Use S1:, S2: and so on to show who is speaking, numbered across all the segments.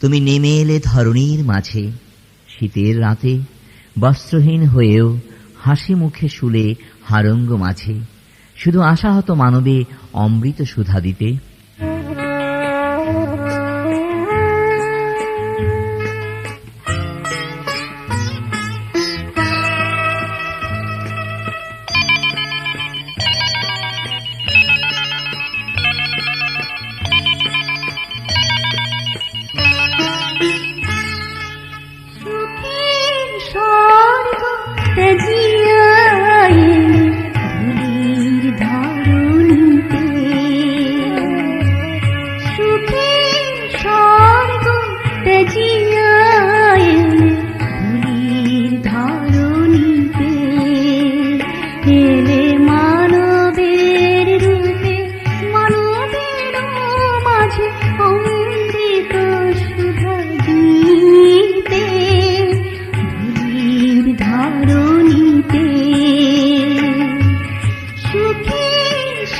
S1: তুমি নেমে এলে ধরণীর মাঝে, শীতের রাতে বস্ত্রহীন হয়েও হাসি মুখে শুলে হারঙ্গ মাঝে। শুধু আশাহত মানবে অমৃত সুধা দিতে।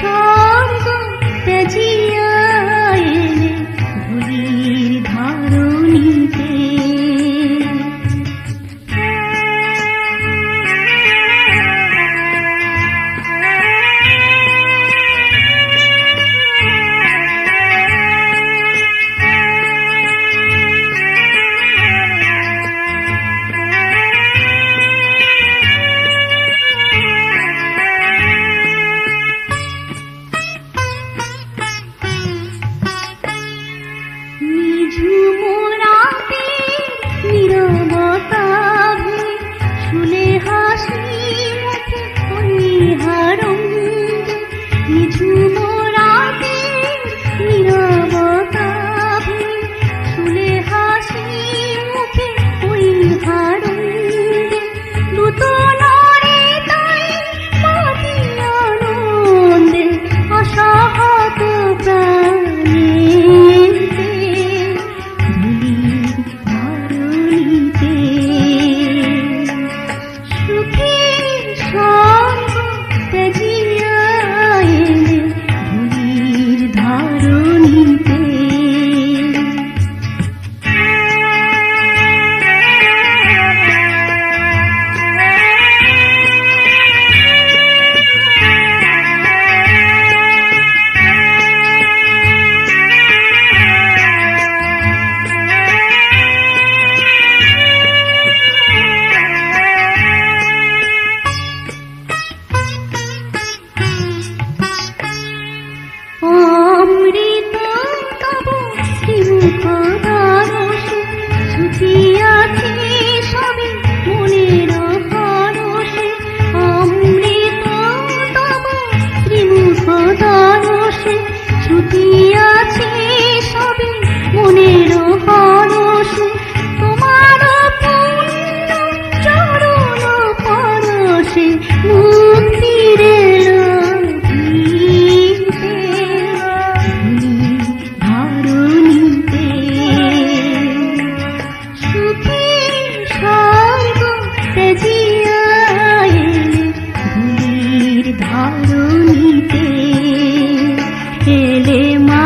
S2: Bye. aku tak నీకే ఏలే మా